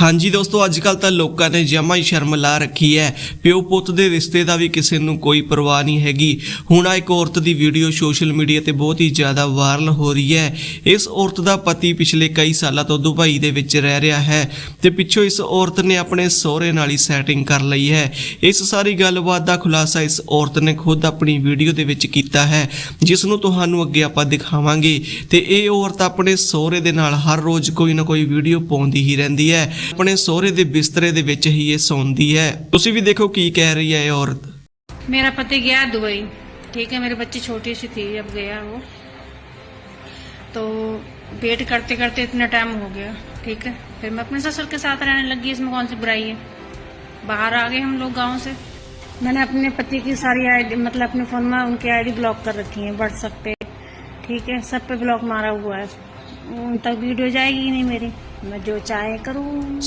ਹਾਂਜੀ ਦੋਸਤੋ ਅੱਜ ਕੱਲ ਤਾਂ ਲੋਕਾਂ ਨੇ ਜਮਾ ਹੀ ਸ਼ਰਮ ਲਾ ਰੱਖੀ ਹੈ। ਪਿਓ ਪੁੱਤ ਦੇ ਰਿਸ਼ਤੇ ਦਾ ਵੀ ਕਿਸੇ ਨੂੰ ਕੋਈ ਪਰਵਾਹ ਨਹੀਂ ਹੈਗੀ। ਹੁਣ ਆ ਇੱਕ ਔਰਤ ਦੀ ਵੀਡੀਓ ਸੋਸ਼ਲ ਮੀਡੀਆ ਤੇ ਬਹੁਤ ਹੀ ਜ਼ਿਆਦਾ ਵਾਇਰਲ ਹੋ ਰਹੀ ਹੈ। ਇਸ ਔਰਤ ਦਾ ਪਤੀ ਪਿਛਲੇ ਕਈ ਸਾਲਾਂ ਤੋਂ ਦੁਬਈ ਦੇ ਵਿੱਚ ਰਹਿ ਰਿਹਾ ਹੈ ਤੇ ਪਿੱਛੋਂ ਇਸ ਔਰਤ ਨੇ ਆਪਣੇ ਸਹੁਰੇ ਨਾਲ ਹੀ ਸੈਟਿੰਗ ਕਰ ਲਈ ਹੈ। ਇਸ ਸਾਰੀ ਗੱਲਬਾਤ ਦਾ ਖੁਲਾਸਾ ਇਸ ਔਰਤ ਨੇ ਖੁਦ ਆਪਣੀ ਵੀਡੀਓ ਦੇ ਵਿੱਚ ਕੀਤਾ ਹੈ, ਜਿਸ ਨੂੰ ਤੁਹਾਨੂੰ ਅੱਗੇ ਆਪਾਂ ਦਿਖਾਵਾਂਗੇ। ਤੇ ਇਹ ਔਰਤ ਆਪਣੇ ਸਹੁਰੇ ਦੇ ਨਾਲ ਹਰ ਰੋਜ਼ ਕੋਈ ਨਾ ਕੋਈ ਵੀਡੀਓ ਪਾਉਂਦੀ ਹੀ ਰਹਿੰਦੀ ਹੈ। ਆਪਣੇ ਸਹੁਰੇ ਦੇ ਬਿਸਤਰੇ ਦੇ ਵਿੱਚ ਹੀ ਇਹ ਸੌਂਦੀ ਹੈ ਤੁਸੀਂ ਵੀ ਦੇਖੋ ਕੀ ਕਹਿ ਰਹੀ ਹੈ ਇਹ ਔਰਤ मेरा पति गया दुबई ठीक है मेरे बच्ची छोटी सी थी जब गया वो तो वेट करते करते इतना टाइम हो गया ठीक है फिर मैं अपने ससुर के साथ रहने लगी इसमें कौन सी बुराई है बाहर आ गए हम लोग गांव से मैंने अपने पति की सारी आईडी मतलब अपने फोन में उनकी आईडी ब्लॉक कर रखी है व्हाट्सएप पे ठीक है सब पे ब्लॉक मारा हुआ है उन तक वीडियो जाएगी ही नहीं मेरी मैं जो चाहे करूँ